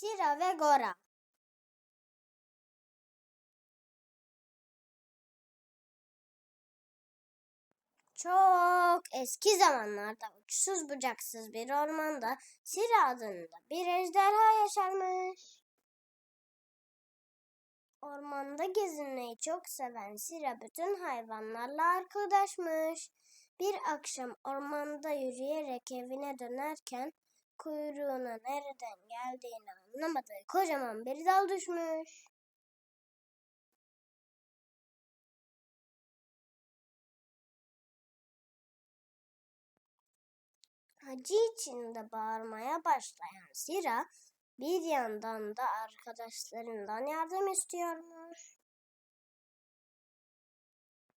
Sira ve Gora. Çok eski zamanlarda uçsuz bucaksız bir ormanda Sira adında bir ejderha yaşarmış. Ormanda gezinmeyi çok seven Sira bütün hayvanlarla arkadaşmış. Bir akşam ormanda yürüyerek evine dönerken kuyruğuna nereden geldiğini anlamadığı kocaman bir dal düşmüş. Acı içinde bağırmaya başlayan Sira bir yandan da arkadaşlarından yardım istiyormuş.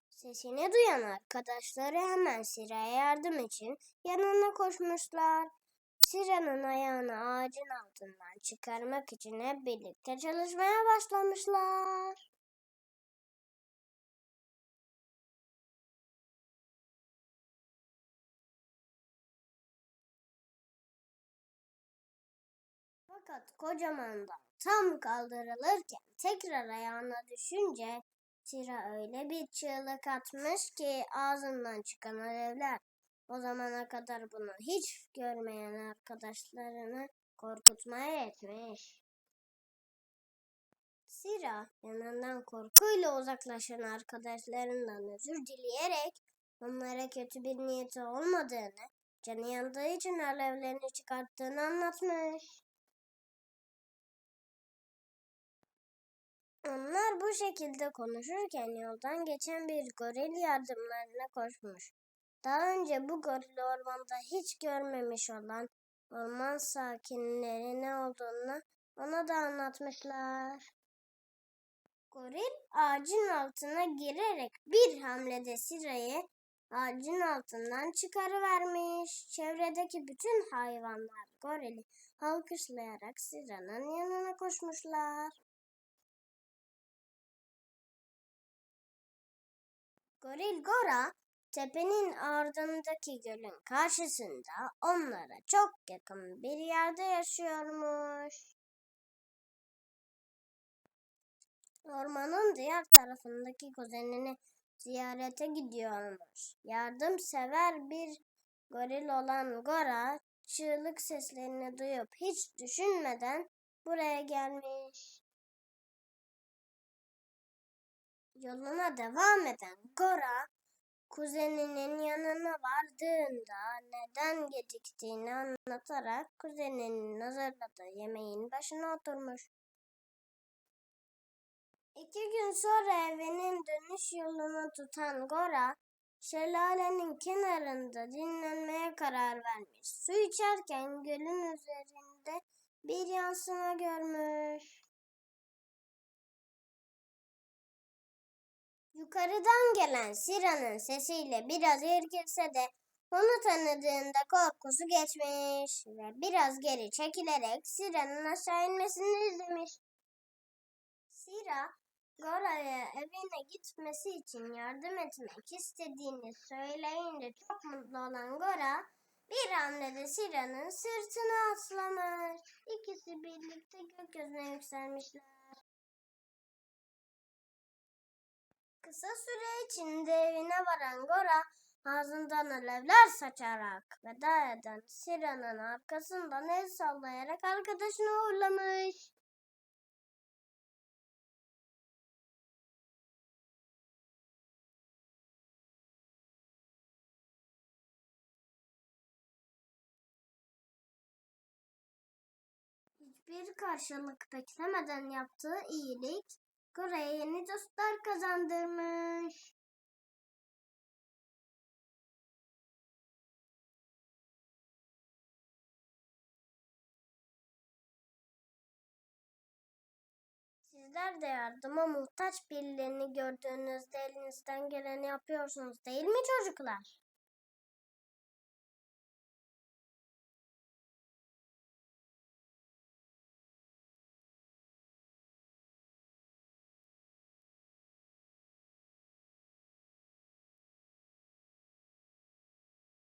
Sesini duyan arkadaşları hemen Sira'ya yardım için yanına koşmuşlar. Sira'nın ayağını ağacın altından çıkarmak için hep birlikte çalışmaya başlamışlar. Fakat kocaman dal tam kaldırılırken tekrar ayağına düşünce Sira öyle bir çığlık atmış ki ağzından çıkan alevler o zamana kadar bunu hiç görmeyen arkadaşlarını korkutmaya yetmiş. Sira yanından korkuyla uzaklaşan arkadaşlarından özür dileyerek onlara kötü bir niyeti olmadığını, canı yandığı için alevlerini çıkarttığını anlatmış. Onlar bu şekilde konuşurken yoldan geçen bir goril yardımlarına koşmuş. Daha önce bu goril ormanda hiç görmemiş olan orman sakinleri ne olduğunu ona da anlatmışlar. Goril ağacın altına girerek bir hamlede Sira'yı ağacın altından çıkarıvermiş. Çevredeki bütün hayvanlar gorili alkışlayarak Sira'nın yanına koşmuşlar. Goril Gora tepenin ardındaki gölün karşısında onlara çok yakın bir yerde yaşıyormuş. Ormanın diğer tarafındaki kuzenini ziyarete gidiyormuş. Yardımsever bir goril olan Gora çığlık seslerini duyup hiç düşünmeden buraya gelmiş. Yoluna devam eden Gora, kuzeninin yanına vardığında neden geciktiğini anlatarak kuzeninin hazırladığı yemeğin başına oturmuş. İki gün sonra evinin dönüş yolunu tutan Gora, şelalenin kenarında dinlenmeye karar vermiş. Su içerken gölün üzerinde bir yansıma görmüş. Yukarıdan gelen Sira'nın sesiyle biraz irkilse de onu tanıdığında korkusu geçmiş ve biraz geri çekilerek Sira'nın aşağı inmesini izlemiş. Sira, Gora'ya evine gitmesi için yardım etmek istediğini söyleyince çok mutlu olan Gora, bir hamlede Sira'nın sırtına atlamış. İkisi birlikte gökyüzüne yükselmişler. Kısa süre içinde evine varan Gora ağzından alevler saçarak veda eden Sira'nın arkasından el sallayarak arkadaşını uğurlamış. Hiçbir karşılık beklemeden yaptığı iyilik Kore'ye yeni dostlar kazandırmış. Sizler de yardıma muhtaç birilerini gördüğünüzde elinizden geleni yapıyorsunuz değil mi çocuklar?